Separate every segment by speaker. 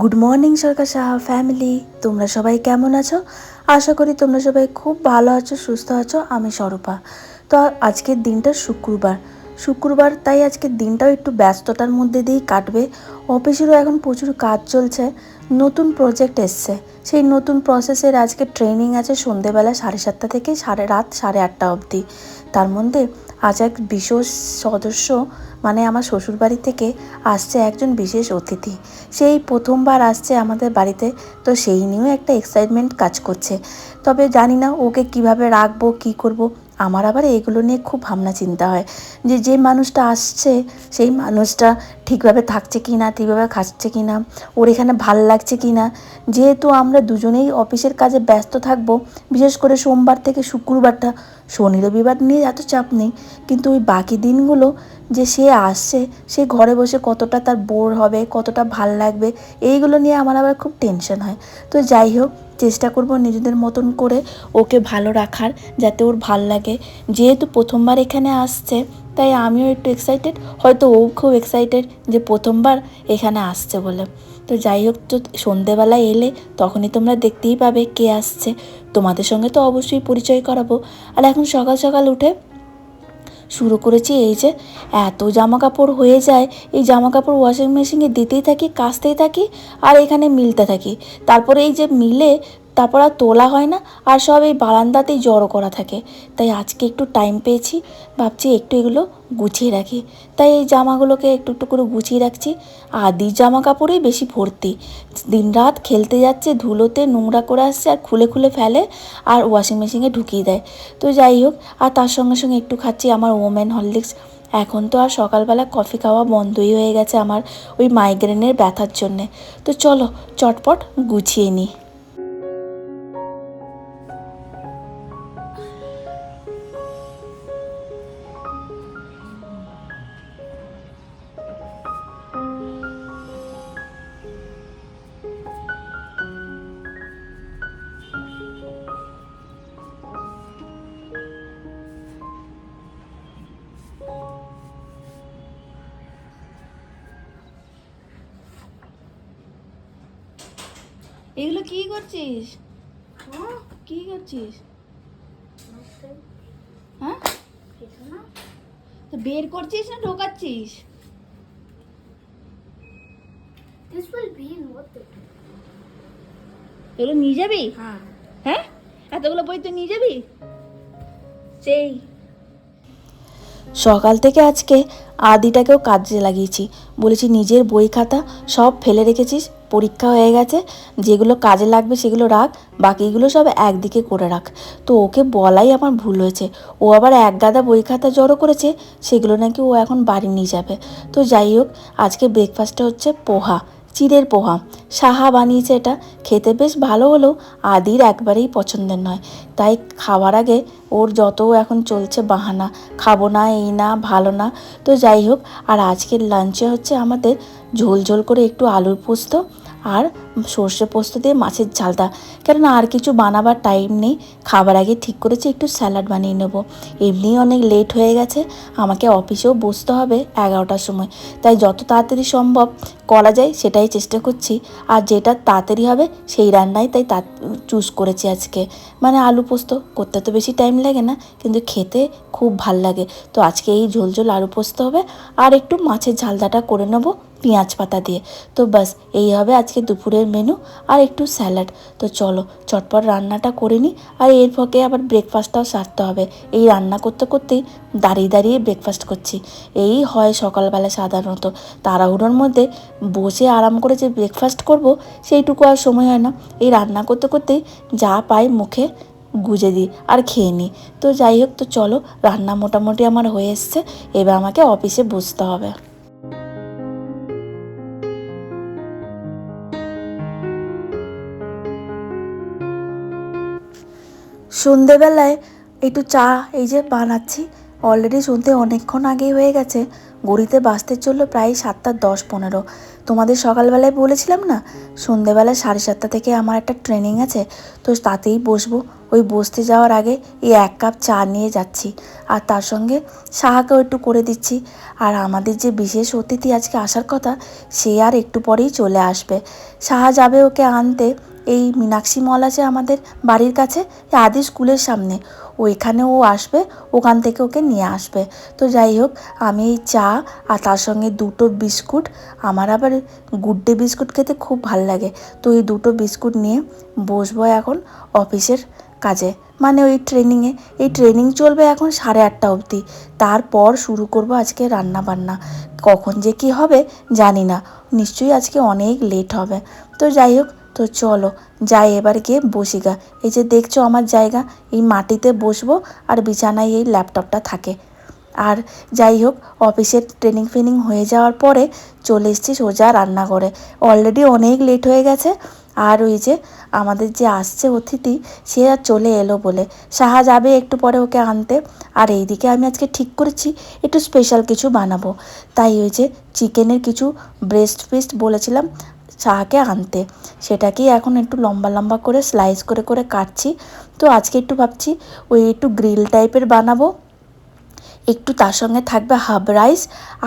Speaker 1: Good morning, Sarkar Saha family. তোমরা সবাই কেমন আছো? আশা করি তোমরা সবাই খুব ভালো আছো, সুস্থ আছো। আমি স্বরূপা তো আজকের দিনটা শুক্রবার। শুক্রবার, তাই আজকের দিনটাও একটু ব্যস্ততার মধ্যে দিয়েই কাটবে। অফিসেরও এখন প্রচুর কাজ চলছে। নতুন প্রজেক্ট এসছে। সেই নতুন প্রসেসের আজকে ট্রেনিং আছে সন্ধেবেলা সাড়ে সাতটা থেকে সাড়ে রাত সাড়ে আটটা অবধি। তার মধ্যে আজ এক বিশেষ সদস্য মানে আমার শ্বশুরবাড়ি থেকে আসছে একজন বিশেষ অতিথি। সেই প্রথমবার আসছে আমাদের বাড়িতে, তো সেই নিয়েও একটা এক্সাইটমেন্ট কাজ করছে। তবে জানি না ওকে কীভাবে রাখব, কি করব আমার আবার এগুলো নিয়ে খুব ভাবনা চিন্তা হয় যে যে মানুষটা আসছে, সেই মানুষটা ঠিকভাবে থাকছে কি না, ঠিকভাবে খাচ্ছে কি না, ওর এখানে ভালো লাগছে কি না। যেহেতু আমরা দুজনেই অফিসের কাজে ব্যস্ত থাকব, বিশেষ করে সোমবার থেকে শুক্রবারটা, শনি রবিবার নিয়ে এত চাপ নেই, কিন্তু ওই বাকি দিনগুলো যে সে আসছে, সে ঘরে বসে কতটা তার বোর হবে, কতটা ভালো লাগবে, এইগুলো নিয়ে আমার আবার খুব টেনশন হয়। তো যাই হোক চেষ্টা করব নিজেদের মতন করে ওকে ভালো রাখার, যাতে ওর ভালো লাগে। যেহেতু প্রথমবার এখানে আসছে, তাই আমিও একটু এক্সাইটেড হয়তো ও খুব এক্সাইটেড যে প্রথমবার এখানে আসছে বলে। তো যাই হোক, তো সন্ধেবেলায় এলে তখনই তোমরা দেখতেই পাবে কে আসছে। তোমাদের সঙ্গে তো অবশ্যই পরিচয় করাবো। আর এখন সকাল সকাল উঠে শুরু করেছি এই যে এত জামা কাপড় হয়ে যায়, এই জামা কাপড় ওয়াশিং মেশিনে দিতেই থাকি, কাচতেই থাকি আর এখানে মিলতে থাকি। তারপরে এই যে মিলে তারপর আর তোলা হয় না, আর সব এই বারান্দাতেই জড়ো করা থাকে। তাই আজকে একটু টাইম পেয়েছি, ভাবছি একটু এগুলো গুছিয়ে রাখি। তাই এই জামাগুলোকে একটু একটু করে গুছিয়ে রাখছি। আদি জামা কাপড়েই বেশি ভর্তি। দিনরাত খেলতে যাচ্ছে, ধুলোতে নোংরা করে আসছে, আর খুলে খুলে ফেলে, আর ওয়াশিং মেশিনে ঢুকিয়ে দেয়। তো যাই হোক, আর তার সঙ্গে সঙ্গে একটু খাচ্ছি আমার ওমেন হরলিক্স এখন তো আর সকালবেলা কফি খাওয়া বন্ধই হয়ে গেছে আমার ওই মাইগ্রেনের ব্যথার জন্যে। তো চলো, চটপট গুছিয়ে নিই। এগুলো কি করছিস? কি করছিস? হ্যাঁ? তো বের করছিস না ঢোকাচ্ছিস. এগুলো নিয়ে যাবি?
Speaker 2: হ্যাঁ।
Speaker 1: হ্যাঁ? এতগুলো বই তুই নিয়ে যাবি? সেই সকাল থেকে আজকে আদিটাকেও কাজে লাগিয়েছি। বলেছি নিজের বই খাতা সব ফেলে রেখেছিস। পরীক্ষা হয়ে গেছে, যেগুলো কাজে লাগবে সেগুলো রাখ, বাকিগুলো সব একদিকে করে রাখ। তো ওকে বলাই আমার ভুল হয়েছে। ও আবার এক গাদা বই খাতা জড়ো করেছে, সেগুলো নাকি ও এখন বাড়ি নিয়ে যাবে। তো যাই হোক, আজকে ব্রেকফাস্টটা হচ্ছে পোহা। চিড়ের পোহা। সাহা বানিয়েছে এটা। খেতে বেশ ভালো হলেও আদির একবারেই পছন্দের নয়। তাই খাওয়ার আগে ওর যত এখন চলছে বাহানা, খাব না, এই না, ভালো না। তো যাই হোক, আর আজকের লাঞ্চে হচ্ছে আমাদের ঝোল ঝোল করে একটু আলুর পোস্ত আর সর্ষে পোস্ত দিয়ে মাছের ঝালটা। কেননা আর কিছু বানাবার টাইম নেই, খাবার আগে ঠিক করেছি, একটু স্যালাড বানিয়ে নেব। এমনিই অনেক লেট হয়ে গেছে, আমাকে অফিসেও বসতে হবে এগারোটার সময়। তাই যত তাড়াতাড়ি সম্ভব করা যায়, সেটাই চেষ্টা করছি। আর যেটা তাড়াতাড়ি হবে, সেই রান্নাই তাই তা চুজ করেছি আজকে। মানে আলু পোস্ত, করতে তো বেশি টাইম লাগে না, কিন্তু খেতে খুব ভালো লাগে। তো আজকে এই ঝোল ঝোল আলু পোস্ত হবে, আর একটু মাছের ঝালদাটা করে নেব। পেঁয়াজ পাতা দিয়ে। তো বাস এই হবে আজকে দুপুরের মেনু আর একটু স্যালাড তো চলো, চটপট রান্নাটা করে নিই আর এর ফাঁকে আবার ব্রেকফাস্টটাও সারতে হবে। এই রান্না করতে করতেই দাঁড়িয়ে দাঁড়িয়ে ব্রেকফাস্ট করছি। এই হয় সকালবেলা সাধারণত। তাড়াহুড়োর মধ্যে বসে আরাম করে যে ব্রেকফাস্ট করব, সেইটুকু আর সময় হয় না। এই রান্না করতে করতেই যা পাই মুখে গুজে দিই আর খেয়ে নিই। তো যাই হোক, তো চলো, রান্না মোটামুটি আমার হয়ে এসছে। এবার আমাকে অফিসে বসতে হবে। সন্ধেবেলায় একটু চা, এই যে বানাচ্ছি। অলরেডি সন্ধে অনেকক্ষণ আগেই হয়ে গেছে। গড়িতে বাঁচতে চলল প্রায় সাতটা দশ পনেরো। তোমাদের সকালবেলায় বলেছিলাম না, সন্ধেবেলা সাড়ে সাতটা থেকে আমার একটা ট্রেনিং আছে, তো তাতেই বসবো। ওই বসতে যাওয়ার আগে এই এক কাপ চা নিয়ে যাচ্ছি। আর তার সঙ্গে সাহাকেও একটু করে দিচ্ছি। আর আমাদের যে বিশেষ অতিথি আজকে আসার কথা, সে আর একটু পরেই চলে আসবে। সাহা যাবে ওকে আনতে। এই মীনাক্ষী মল আছে আমাদের বাড়ির কাছে আদি স্কুলের সামনে। ওইখানে ও আসবে, ওখান থেকে ওকে নিয়ে আসবে। তো যাই হোক, আমি এই চা আর তার সঙ্গে দুটো বিস্কুট, আমার আবার গুড ডে বিস্কুট খেতে খুব ভালো লাগে। তো এই দুটো বিস্কুট নিয়ে বসবো এখন অফিসের কাজে। মানে ওই ট্রেনিংয়ে এই ট্রেনিং চলবে এখন সাড়ে আটটা অবধি। তারপর শুরু করব আজকে রান্না বান্না কখন যে কি হবে জানি না। নিশ্চয়ই আজকে অনেক লেট হবে। তো যাই হোক তো চলো, যাই এবার গিয়ে বসি গা। এই যে দেখছ আমার জায়গা, এই মাটিতে বসবো আর বিছানায় এই ল্যাপটপটা থাকে। আর যাই হোক, অফিসের ট্রেনিং ফেনিং হয়ে যাওয়ার পরে চলে এসেছি সোজা রান্নাঘরে। অলরেডি অনেক লেট হয়ে গেছে। আর ওই যে আমাদের যে আসছে অতিথি, সে আর চলে এলো বলে। সাহা যাবে একটু পরে ওকে আনতে। আর এইদিকে আমি আজকে ঠিক করেছি, একটু স্পেশাল কিছু বানাবো। তাই ওই যে চিকেনের কিছু ব্রেস্ট ফিস্ট বলেছিলাম। সাহাকে আনতে। সেটাকেই এখন একটু লম্বা লম্বা করে স্লাইস করে করে কাটছি। তো আজকে একটু ভাবছি, ওই একটু গ্রিল টাইপের বানাবো। একটু তার সঙ্গে থাকবে হাফ রাইস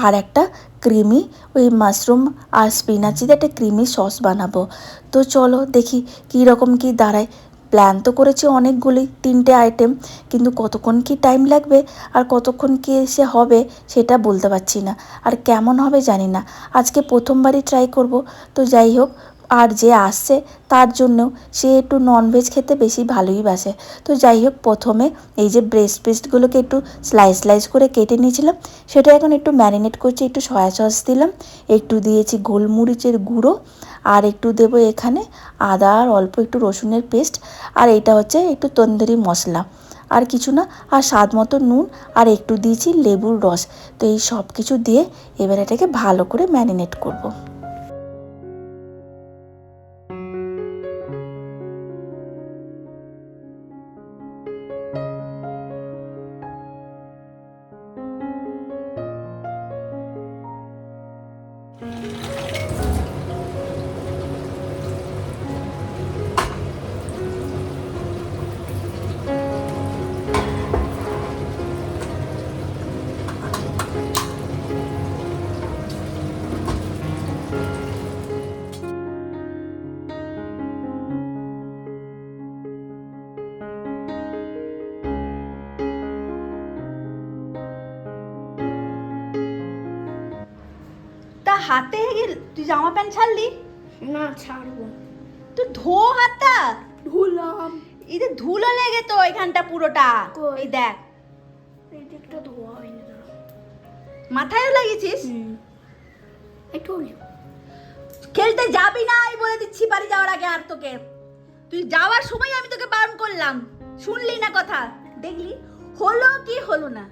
Speaker 1: আর একটা ক্রিমি ওই মাশরুম আর স্পিনাচিতে একটা ক্রিমি সস বানাবো। তো চলো দেখি কী রকম কী দাঁড়ায়। প্ল্যান তো করেছি অনেকগুলি, তিনটে আইটেম কিন্তু কতক্ষণ কি টাইম লাগবে আর কতক্ষণ কি এসে হবে সেটা বলতে পারছি না। আর কেমন হবে জানি না। আজকে প্রথমবারই ট্রাই করব, তো যাই হোক আর যে আসছে, তার জন্য সে একটু ননভেজ খেতে বেশি ভালোই বাসে। তো যাই হোক প্রথমে এই যে ব্রেস্ট পিসগুলোকে একটু স্লাইস স্লাইস করে কেটে নিয়েছিলাম। সেটা এখন একটু ম্যারিনেট করছি, একটু সয়া সস দিলাম। একটু দিয়েছি গোলমরিচের গুঁড়ো আর একটু দেবো এখানে আদা আর অল্প একটু রসুনের পেস্ট আর এটা হচ্ছে একটু তন্দুরি মশলা। আর কিছু না, আর স্বাদ মতো নুন আর একটু দিয়েছি লেবুর রস। তো এই সব কিছু দিয়ে এবার এটাকে ভালো করে ম্যারিনেট করব।
Speaker 3: হাতে তুই জামা প্যান্ট ছাড়লি?
Speaker 2: না ছাড়বো।
Speaker 3: তুই ধো হাতটা?
Speaker 2: ধুলাম।
Speaker 3: এই যে ধুলো লেগে তো এখানটা পুরোটা? এই দেখ।
Speaker 2: এই দিকটা ধোয়া হয়নি
Speaker 3: মাথায়ও লাগিয়েছিস?
Speaker 2: I told
Speaker 3: খেলতে যাবি না আমি বলে দিচ্ছি বাড়ি যাওয়ার আগে আর তোকে। তুই যাওয়ার সময় আমি তোকে বারণ করলাম। শুনলি না কথা? দেখলি? হলো কি হলো না?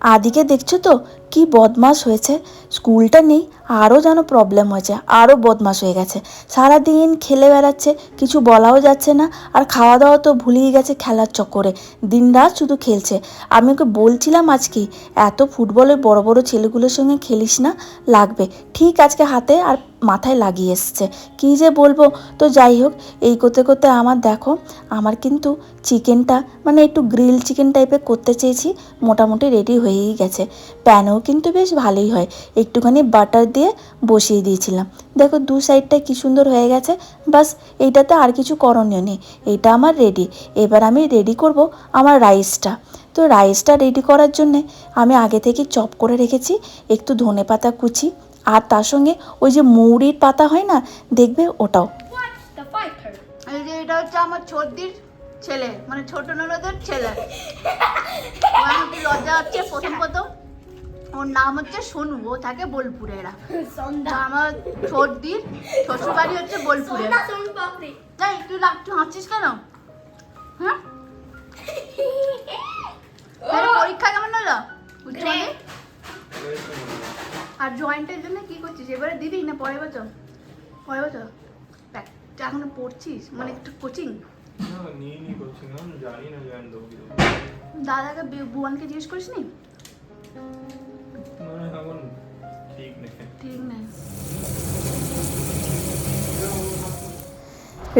Speaker 1: আদিকে দেখছ তো? কি বদমাস হয়েছে? স্কুলটা নেই, আরও যেন প্রবলেম হয়েছে, আরও বদমাস হয়ে গেছে। সারাদিন খেলে বেড়াচ্ছে, কিছু বলাও যাচ্ছে না, আর খাওয়া দাওয়া তো ভুলিয়ে গেছে খেলার চক্করে। দিনরাত শুধু খেলছে। আমি ওকে বলছিলাম আজকে এত ফুটবলের বড় বড় ছেলেগুলোর সঙ্গে খেলিস না? লাগবে। ঠিক আজকে হাতে আর মাথায় লাগিয়ে এসছে। কী যে বলব? তো যাই হোক, এই করতে করতে আমার দেখো, আমার কিন্তু চিকেনটা মানে একটু গ্রিল চিকেন টাইপের করতে চেয়েছি, মোটামুটি রেডি হয়েই গেছে। প্যানেও কিন্তু বেশ ভালোই হয়। একটুখানি বাটার দিয়ে বসিয়ে দিয়েছিলাম। দেখো দু সাইডটা কি সুন্দর হয়ে গেছে। বাস এইটাতে আর কিছু করণীয় নেই। এটা আমার রেডি এবার আমি রেডি করব আমার রাইসটা তো রাইসটা রেডি করার জন্যে আমি আগে থেকে চপ করে রেখেছি একটু ধনে পাতা কুচি আর তার সঙ্গে ওই যে মৌরির পাতা হয় না দেখবে ওটাও।
Speaker 3: এটা হচ্ছে আমার ছেলে মানে ছোট ননদের ছেলে। লজ্জা হচ্ছে প্রথম প্রথম। ওর নাম হচ্ছে সোনু ও থাকে বোলপুরে এরা আমার ছোটদির শ্বশুর বাড়ি হচ্ছে বোলপুরে। তাই তুই লাগ তুই হাসছিস কেন? হ্যাঁ? পরীক্ষা কেমন হলো? আর জয়েন্টের জন্য কি করছিস? এবারে দিবি না পরের বছর? পরের বছর? দেখ, তুই এখনও পড়ছিস? মানে একটু কোচিং
Speaker 4: না নিয়ে নি করছি না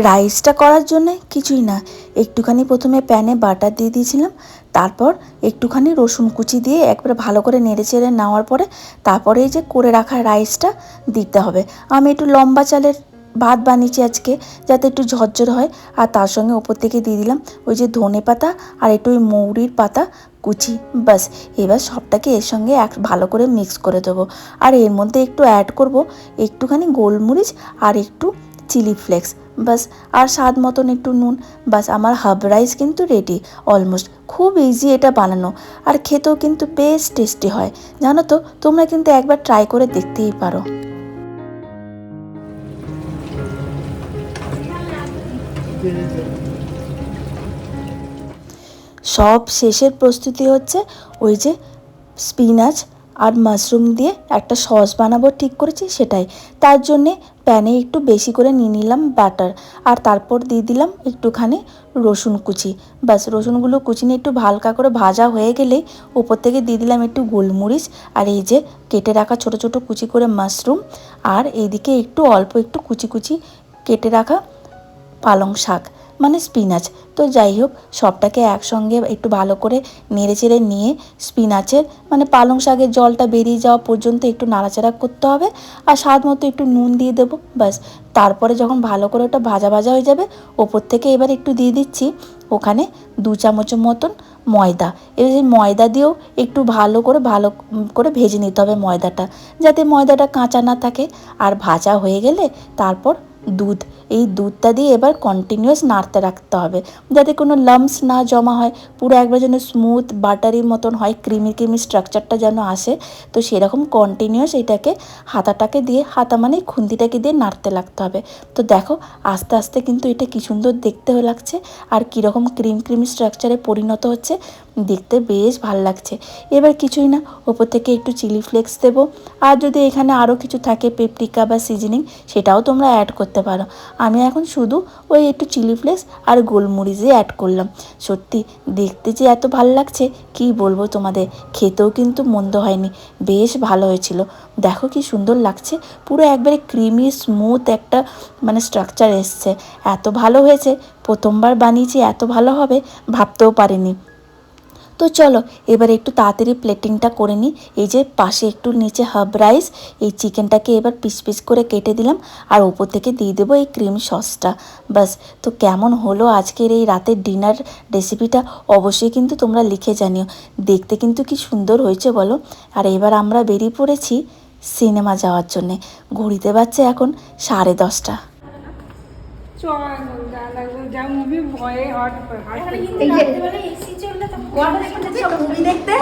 Speaker 1: রাইসটা করার জন্য কিছুই না। একটুখানি প্রথমে প্যানে বাটার দিয়ে দিয়েছিলাম, তারপর একটুখানি রসুন কুচি দিয়ে একবারে ভালো করে নেড়ে চেড়ে নেওয়ার পরে তারপরে এই যে করে রাখা রাইসটা দিতে হবে। আমি একটু লম্বা চালের ভাত বানিয়েছি আজকে, যাতে একটু ঝরঝর হয়। আর তার সঙ্গে ওপর থেকে দিয়ে দিলাম ওই যে ধনে পাতা আর একটু ওই মৌরির পাতা, কুচি বাস এবার সবটাকে এর সঙ্গে এক ভালো করে মিক্স করে দেবো। আর এর মধ্যে একটু অ্যাড করব একটুখানি গোলমরিচ আর একটু চিলি ফ্লেক্স বাস আর স্বাদ মতন একটু নুন বাস আমার হাব রাইস কিন্তু রেডি অলমোস্ট খুব ইজি এটা বানানো। আর খেতেও কিন্তু বেশ টেস্টি হয়। জানো তো, তোমরা কিন্তু একবার ট্রাই করে দেখতেই পারো। সব শেষের প্রস্তুতি হচ্ছে ওই যে স্পিনাচ আর মাশরুম দিয়ে একটা সস বানাবো, ঠিক করেছি? সেটাই। তার জন্যে প্যানে একটু বেশি করে নিয়ে নিলাম বাটার আর তারপর দিয়ে দিলাম একটুখানি রসুন কুচি। বাস রসুনগুলো কুচি নিয়ে একটু হালকা করে ভাজা হয়ে গেলেই ওপর থেকে দিয়ে দিলাম একটু গোলমরিচ আর এই যে কেটে রাখা ছোট ছোট কুচি করে মাশরুম আর এইদিকে একটু অল্প একটু কুচি কুচি কেটে রাখা পালং শাক মানে স্পিনাচ তো যাই হোক, সবটাকে একসঙ্গে একটু ভালো করে নেড়ে চেড়ে নিয়ে স্পিনাচের মানে পালং শাকের জলটা বেরিয়ে যাওয়া পর্যন্ত একটু নাড়াচাড়া করতে হবে। আর স্বাদ মতো একটু নুন দিয়ে দেবো, ব্যাস। তারপরে যখন ভালো করে ওটা ভাজা ভাজা হয়ে যাবে, ওপর থেকে এবার একটু দিয়ে দিচ্ছি ওখানে দু চামচের মতন ময়দা। এবার সেই ময়দা দিয়েও একটু ভালো করে ভালো করে ভেজে নিতে হবে ময়দাটা, যাতে ময়দাটা কাঁচা না থাকে। আর ভাজা হয়ে গেলে তারপর দুধ। এই দুধটা দিয়ে এবার কন্টিনিউয়াস নাড়তে রাখতে হবে। যাতে কোনো লাম্পস না জমা হয়, পুরো একবার যেন স্মুথ বাটারির মতন হয় ক্রিমি ক্রিমি স্ট্রাকচারটা যেন আসে, তো সেরকম কন্টিনিউয়াস এটাকে হাতাটাকে দিয়ে, হাতা মানে খুন্তিটাকে দিয়ে নাড়তে লাগতে হবে। তো দেখো, আস্তে আস্তে কিন্তু এটা কি সুন্দর দেখতে লাগছে, আর কীরকম ক্রিম ক্রিমি স্ট্রাকচারে পরিণত হচ্ছে, দেখতে বেশ ভালো লাগছে। এবার কিছুই না, ওপর থেকে একটু চিলি ফ্লেক্স দেবো, আর যদি এখানে আরও কিছু থাকে পেপরিকা বা সিজনিং সেটাও তোমরা অ্যাড করতে পারো। আমি এখন শুধু ওই একটু চিলি ফ্লেক্স আর গোলমরিচই অ্যাড করলাম। সত্যি, দেখতে যে এত ভালো লাগছে, কি বলব তোমাদের? খেতেও কিন্তু মন্দ হয়নি। বেশ ভালো হয়েছিল। দেখো কি সুন্দর লাগছে। পুরো একবারে ক্রিমি স্মুথ একটা মানে স্ট্রাকচার এসছে। এত ভালো হয়েছে, প্রথমবার বানিয়েছি, এত ভালো হবে, ভাবতেও পারিনি। তো চলো, এবার একটু তাড়াতাড়ি প্লেটিংটা করে নিই। এই যে পাশে একটু নিচে হাব রাইস এই চিকেনটাকে এবার পিস পিস করে কেটে দিলাম আর ওপর থেকে দিয়ে দেবো এই ক্রিম সসটা বাস তো কেমন হলো আজকের এই রাতের ডিনার রেসিপিটা অবশ্যই কিন্তু তোমরা লিখে জানিও। দেখতে কিন্তু কি সুন্দর হয়েছে বলো? আর এবার আমরা বেরিয়ে পড়েছি সিনেমা যাওয়ার জন্যে। ঘড়িতে বাজছে এখন সাড়ে দশটা।
Speaker 3: মুভি দেখতে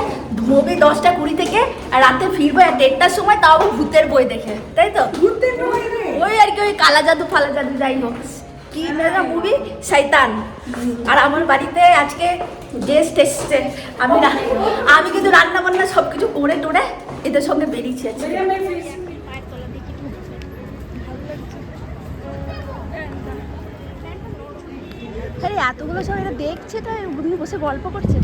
Speaker 3: দশটা কুড়ি থেকে আর রাতে দেড়টার সময় তাও ভূতের বই দেখে তাই তো ওই আর কি ওই যাই হোক কি না মুভি আর আমার বাড়িতে আজকে গেস্ট এসছে আমি আমি কিন্তু রান্না বান্না সব কিছু করে টোরে এদের সঙ্গে বেরিয়েছি আরে এতগুলো সব এটা দেখছে তো উনি বসে গল্প করছে।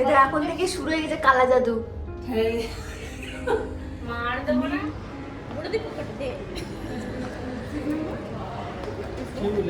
Speaker 3: এটা এখন থেকে শুরু হয়ে গেছে কালা জাদু।
Speaker 1: মুভি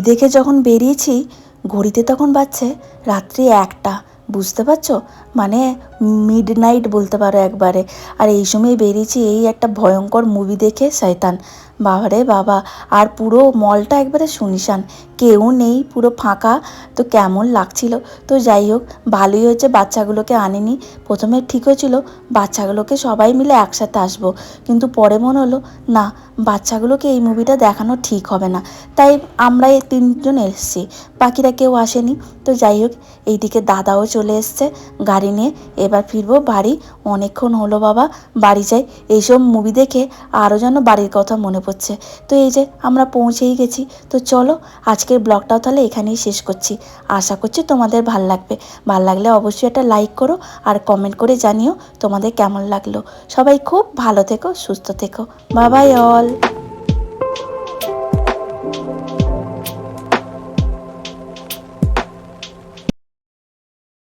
Speaker 1: দেখে যখন বেরিয়েছি, ঘড়িতে তখন বাজছে রাত্রি একটা। বুঝতে পারছ? মানে মিড নাইট বলতে পারো একবারে। আর এই সময় বেরিয়েছি, এই একটা ভয়ঙ্কর মুভি দেখে, শয়তান। বাবারে বাবা, আর পুরো মলটা একবারে শুনশান। কেউ নেই, পুরো ফাঁকা। তো কেমন লাগছিল? তো যাই হোক, ভালোই হয়েছে, বাচ্চাগুলোকে আনেনি। প্রথমে ঠিক হয়েছিল, বাচ্চাগুলোকে সবাই মিলে একসাথে আসব। কিন্তু পরে মনে হলো, না, বাচ্চাগুলোকে এই মুভিটা দেখানো ঠিক হবে না। তাই আমরা এই তিনজন এসেছি। বাকিরা কেউ আসেনি। তো যাই হোক, এইদিকে দাদাও চলে এসছে গাড়ি নিয়ে। এবার ফিরবো বাড়ি। অনেকক্ষণ হলো বাবা, বাড়ি যাই। এইসব মুভি দেখে আরও যেন বাড়ির কথা মনে পড়ছে। তো এই যে আমরা পৌঁছেই গেছি। তো চলো, আজকের ব্লগটাও তাহলে এখানেই শেষ করছি। আশা করছি তোমাদের ভালো লাগবে। ভালো লাগলে অবশ্যই একটা লাইক করো আর কমেন্ট করে জানিও তোমাদের কেমন লাগল। সবাই খুব ভালো থেকো, সুস্থ থেকো। বাবাই অল।